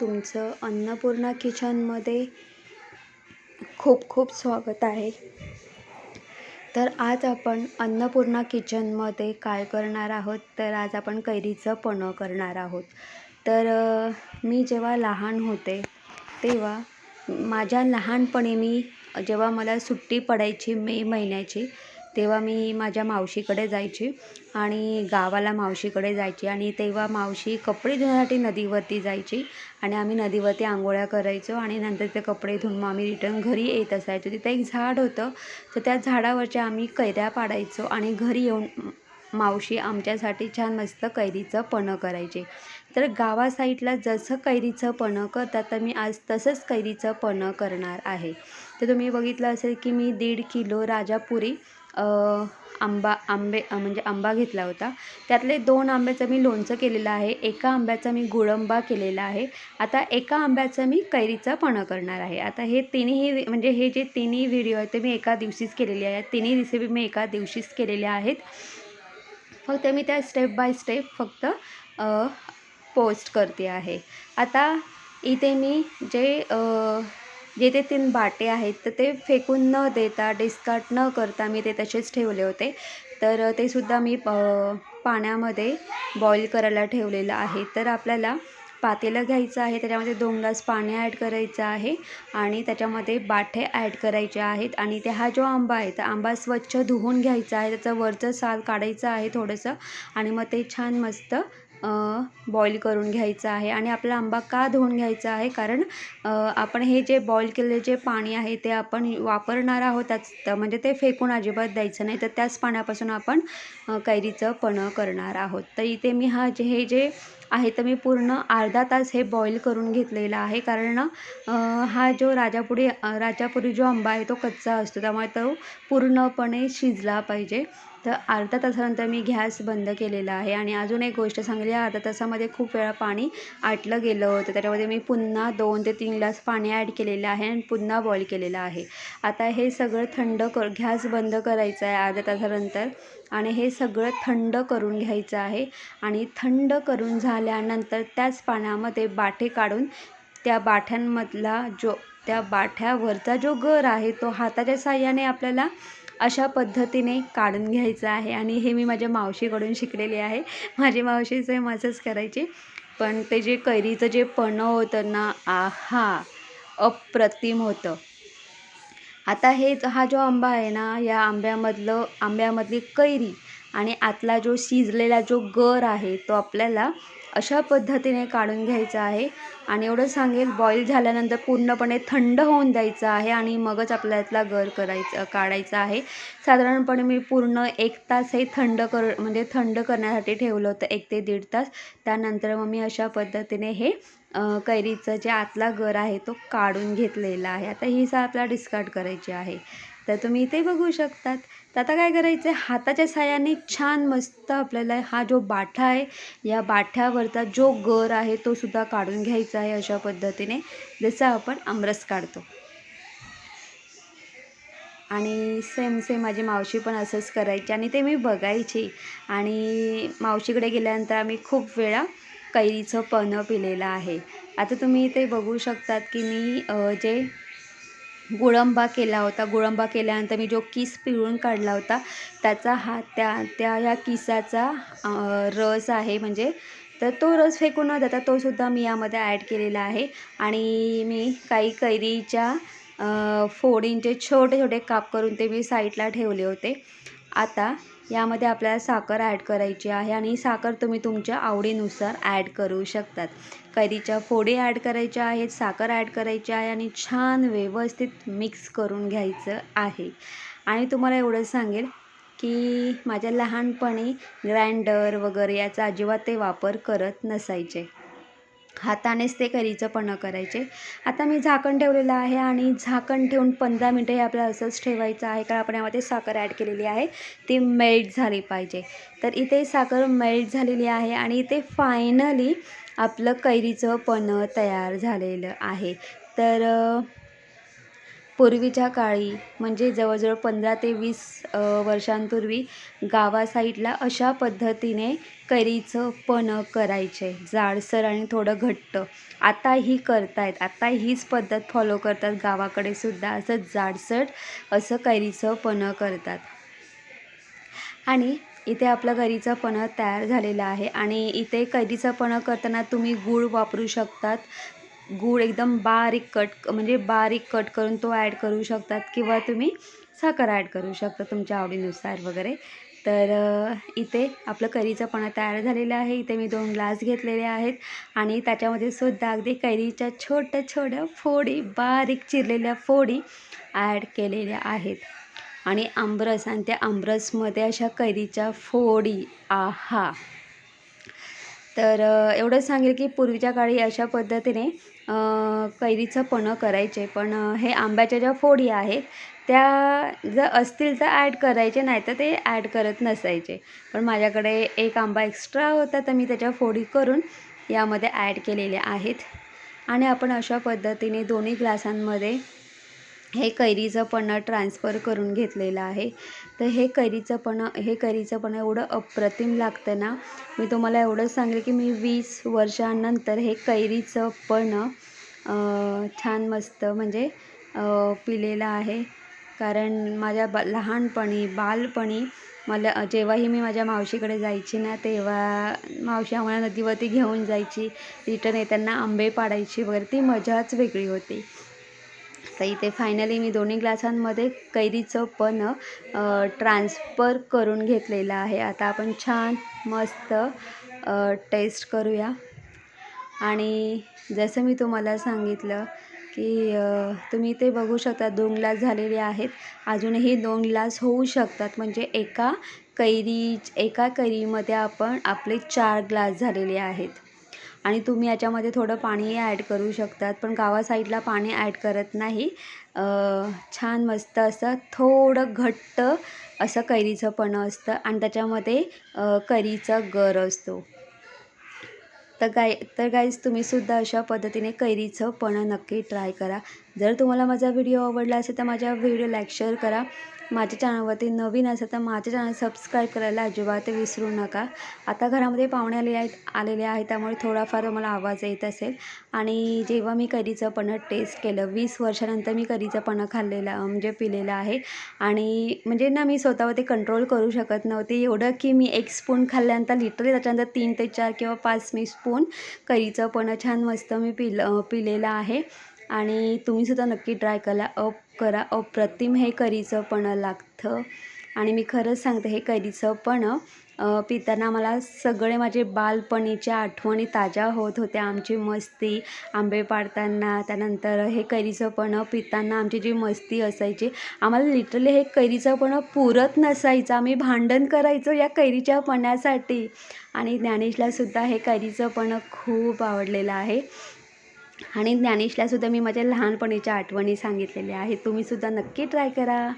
तुमचं अन्नपूर्णा किचनमध्ये खूप खूप स्वागत आहे. तर आज आपण अन्नपूर्णा किचनमध्ये काय करणार आहोत? तर आज आपण कैरीचं पणं करणार आहोत. तर मी जेव्हा लहान होते तेव्हा माझ्या लहानपणी मी जेव्हा मला सुट्टी पडायची मे महिन्याची तेव्हा मी माझ्या मावशीकडे जायची आणि गावाला मावशीकडे जायची आणि तेव्हा मावशी कपडे धुण्यासाठी नदीवरती जायची आणि आम्ही नदीवरती आंघोळ्या करायचो आणि नंतर ते कपडे धुवून मग आम्ही रिटर्न घरी येत असायचो. तिथं एक झाड होतं. तर त्या झाडावरच्या आम्ही कैऱ्या पाडायचो आणि घरी येऊन मावशी आमच्यासाठी छान मस्त कैरीचं पणं करायचे. तर गावा साईडला जसं कैरीचं पणं करतात तर मी आज तसंच कैरीचं पणं करणार आहे. तर तुम्ही बघितलं असेल की मी दीड किलो राजापुरी आंबा आंबे म्हणजे आंबा घेतला होता. त्यातले दोन आंब्याचं मी लोणचं केलेलं आहे. एका आंब्याचा मी गुळंबा केलेला आहे. आता एका आंब्याचं मी कैरीचं पणं करणार आहे. आता हे तिन्ही म्हणजे हे जे तिन्ही व्हिडिओ आहेत ते मी एका दिवशीच केलेले आहेत. तिन्ही रेसिपी मी एका दिवशीच केलेल्या आहेत. फक्त मी त्या स्टेप बाय स्टेप फक्त पोस्ट करते आहे. आता इथे मी जे जे ते तीन बाटे आहेत तर ते फेकून न देता डिस्कार्ड न करता मी ते तसेच ठेवले होते. तर ते सुद्धा मी पाण्यामध्ये बॉईल करायला ठेवलेलं आहे. तर आपल्याला पातेलं घ्यायचं आहे त्याच्यामध्ये दोन ग्लास पाणी ॲड करायचं आहे आणि त्याच्यामध्ये बाठे ॲड करायचे आहेत आणि ते हा जो आंबा आहे तर आंबा स्वच्छ धुवून घ्यायचा आहे. त्याचं वरचं साल काढायचं आहे थोडंसं आणि मग ते छान मस्त बॉईल करून घ्यायचं आहे आणि आपला आंबा का धुवून घ्यायचा आहे? कारण आपण हे जे बॉईल केलेले जे पाणी आहे ते आपण वापरणार आहोत त्याच म्हणजे ते फेकून अजिबात द्यायचं नाही. तर त्याच पाण्यापासून आपण कैरीचं पणं करणार आहोत. तर इथे मी हा जे हे जे आहे तर मी पूर्ण अर्धा तास हे बॉईल करून घेतलेलं आहे. कारण हा जो राजापुरी राजापुरी जो आंबा आहे तो कच्चा असतो. त्यामुळे तो पूर्णपणे शिजला पाहिजे. तर अर्धा तासानंतर मी गॅस बंद केलेला आहे. आणि अजून एक गोष्ट सांगली अर्धा तासामध्ये खूप वेळा पाणी आटलं गेलं होतं. त्याच्यामध्ये मी पुन्हा दोन ते तीन ग्लास पाणी ॲड केलेलं आहे आणि पुन्हा बॉईल केलेलं आहे. आता हे सगळं थंड कर गॅस बंद करायचं आहे अर्ध्या तासानंतर. आणि हे सगळं थंड करून घ्यायचं आहे. आणि थंड करून झाल्यानंतर त्याच पाण्यामध्ये बाठे काढून त्या बाठ्यांमधला जो त्या बाठ्यावरचा जो गर आहे तो हाताच्या साह्याने आपल्याला अशा पद्धतीने काढून घ्यायचा आहे. आणि हे मी माझ्या मावशीकडून शिकलेले आहे. माझी मावशी सेम असंच करायची. पण ते जे कैरीचं जे पणं होतं ना आहा अप्रतिम होतं. आता हे हा जो आंबा आहे ना या आंब्यामधलं आंब्यामधली कैरी आणि आतला जो शिजलेला जो गर आहे तो आपल्याला अशा पद्धतीने काढून घ्यायचं आहे. आणि एवढं सांगेल बॉईल झाल्यानंतर पूर्णपणे थंड होऊन द्यायचं आहे आणि मगच आपल्याला यातला गर करायचं काढायचा आहे. साधारणपणे मी पूर्ण एक तास हे थंड कर म्हणजे थंड करण्यासाठी ठेवलं होतं एक ते दीड तास. त्यानंतर मग मी अशा पद्धतीने हे कैरीचं जे आतला गर आहे तो काढून घेतलेला आहे. आता ही सा आपल्याला डिस्कार्ड करायची आहे. तर तुम्ही इथे बघू शकतात. तर आता काय करायचं आहे हाताच्या साह्याने छान मस्त आपल्याला हा जो बाठा आहे या बाठ्यावरचा जो गर आहे तो सुद्धा काढून घ्यायचा आहे अशा पद्धतीने. जसं आपण आमरस काढतो. आणि सेम सेम माझी मावशी पण असंच करायची आणि ते मी बघायची. आणि मावशीकडे गेल्यानंतर आम्ही खूप वेळा कैरीचं पनं पिलेलं आहे. आता तुम्ही ते बघू शकतात की मी जे गुळंबा केला होता. गुळंबा केल्यानंतर मी जो किस पिळून काढला होता त्याचा हा त्या त्या ह्या किसाचा रस आहे म्हणजे तर तो रस फेकून न देता तो सुद्धा मी यामध्ये ॲड केलेला आहे. आणि मी काही कैरीच्या फोडींचे छोटे छोटे काप करून ते मी साईडला ठेवले होते. आता यामध्ये आपल्याला साखर ॲड करायची आहे आणि साखर तुम्ही तुमच्या आवडीनुसार ॲड करू शकतात. कैरीच्या फोडी ॲड करायच्या आहेत साखर ॲड करायची आहे आणि छान व्यवस्थित मिक्स करून घ्यायचं आहे. आणि तुम्हाला एवढं सांगेल की माझ्या लहानपणी ग्राइंडर वगैरे याचा अजिबात ते वापर करत नसायचे. हातानेच ते कैरीचं पन्हं करायचे. आता मी झाकण ठेवलेलं आहे आणि झाकण ठेवून पंधरा मिनटं हे आपल्याला असंच ठेवायचं आहे. कारण आपण यामध्ये साखर ॲड केलेली आहे. ती मेल्ट झाली पाहिजे. तर इथे साखर मेल्ट झालेली आहे आणि इथे फायनली आपलं कैरीचं पन्हं तयार झालेलं आहे. तर पूर्वीच्या काळी म्हणजे जवळजवळ पंधरा ते वीस वर्षांपूर्वी गावा साईडला अशा पद्धतीने कैरीचं पन्हं करायचे. जाडसर आणि थोडं घट्ट. आताही करतायत. आता हीच पद्धत फॉलो करतात. गावाकडे सुद्धा असं जाडसर असं कैरीचं पन्हं करतात. आणि इथे आपलं कैरीचं पन्हं तयार झालेलं आहे. आणि इथे कैरीचं पन्हं करताना तुम्ही गूळ वापरू शकतात. गूळ एकदम बारीक कट म्हणजे बारीक कट करून तो ॲड करू शकतात किंवा तुम्ही साखर ॲड करू शकता तुमच्या आवडीनुसार वगैरे. तर इथे आपलं करीचं पणा तयार झालेलं आहे. इथे मी दोन ग्लास घेतलेले आहेत आणि त्याच्यामध्ये सुद्धा अगदी कैरीच्या छोट्या छोट्या फोडी बारीक चिरलेल्या फोडी ॲड केलेल्या आहेत. आणि आंबरस आणि त्या आंबरसमध्ये अशा कैरीच्या फोडी आहा! तर एवढंच सांगेल की पूर्वीच्या काळी अशा पद्धतीने कैरीचं पणं करायचे. पण हे आंब्याच्या ज्या फोडी आहेत त्या जर असतील तर ॲड करायचे नाही तर ते ॲड करत नसायचे. पण माझ्याकडे एक आंबा एक्स्ट्रा होता तर मी त्याच्या फोडी करून यामध्ये ॲड केलेल्या आहेत. आणि आपण अशा पद्धतीने दोन्ही ग्लासांमध्ये हे कैरीचं पण ट्रान्सफर करून घेतलेलं आहे. तर हे कैरीचं पणं हे कैरीचं पण एवढं अप्रतिम लागतं ना. मी तुम्हाला एवढंच सांगेल की मी वीस वर्षांनंतर हे कैरीचं पण छान मस्त म्हणजे पिलेलं आहे. कारण माझ्या बा लहानपणी बालपणी मला जेव्हाही मी माझ्या मावशीकडे जायची ना तेव्हा मावशी आम्हाला नदीवरती घेऊन जायची. रिटर्न येताना आंबे पाडायची वगैरे ती मजाच वेगळी होती. तर इथे फायनली मी दोन्ही ग्लासांमध्ये कैरीचं पण ट्रान्सफर करून घेतलेलं आहे. आता आपण छान मस्त टेस्ट करूया. आणि जसं मी तुम्हाला सांगितलं की तुम्ही ते बघू शकता दोन ग्लास झालेले आहेत. अजूनही दोन ग्लास होऊ शकतात. म्हणजे एका कैरी एका कैरीमध्ये आपण आपले चार ग्लास झालेले आहेत. आणि तुम्ही याच्यामध्ये थोडं पाणीही ॲड करू शकतात. पण गावा साईडला पाणी ॲड करत नाही. छान मस्त असं थोडं घट्ट असं कैरीचं पणं असतं आणि त्याच्यामध्ये कैरीचा गर असतो. तर गाय तर गाईज तुम्हीसुद्धा अशा पद्धतीने कैरीचं पणं नक्की ट्राय करा. जर तुम्हाला माझा व्हिडिओ आवडला असेल तर माझ्या व्हिडिओ लाईक शेअर करा. माझ्या चॅनलवरती नवीन असेल तर माझ्या चॅनल सबस्क्राईब करायला अजिबात विसरू नका. आता घरामध्ये पाहुणे आलेले आहेत आलेले आहेत त्यामुळे थोडाफार मला आवाज येत असेल. आणि जेव्हा मी करीचं पणं टेस्ट केलं वीस वर्षानंतर मी करीचं पणं खाल्लेलं म्हणजे पिलेलं आहे. आणि म्हणजे ना मी स्वतःवरती कंट्रोल करू शकत नव्हते. एवढं की मी एक स्पून खाल्ल्यानंतर लिटरली त्याच्यानंतर तीन ते चार किंवा पाच मी स्पून करीचं पणं छान मस्त मी पिलं पिलेलं आहे. आणि तुम्हीसुद्धा नक्की ट्राय करा. अप करा. अप्रतिम हे करीचं पण लागतं. आणि मी खरंच सांगते हे कैरीचं पण पिताना मला सगळे माझे बालपणीच्या आठवणी ताज्या होत होत्या. आमची मस्ती आंबे पाडताना त्यानंतर हे कैरीचं पण पिताना आमची जी मस्ती असायची आम्हाला लिटरली हे कैरीचं पण पुरत नसायचं. आम्ही भांडण करायचो या कैरीच्या पण्यासाठी आणि ज्ञानेशलासुद्धा हे कैरीचं पण खूप आवडलेलं आहे. आणि ज्ञानेशलासुद्धा मी माझ्या लहानपणीच्या आठवणी सांगितलेल्या आहेत. तुम्हीसुद्धा नक्की ट्राय करा.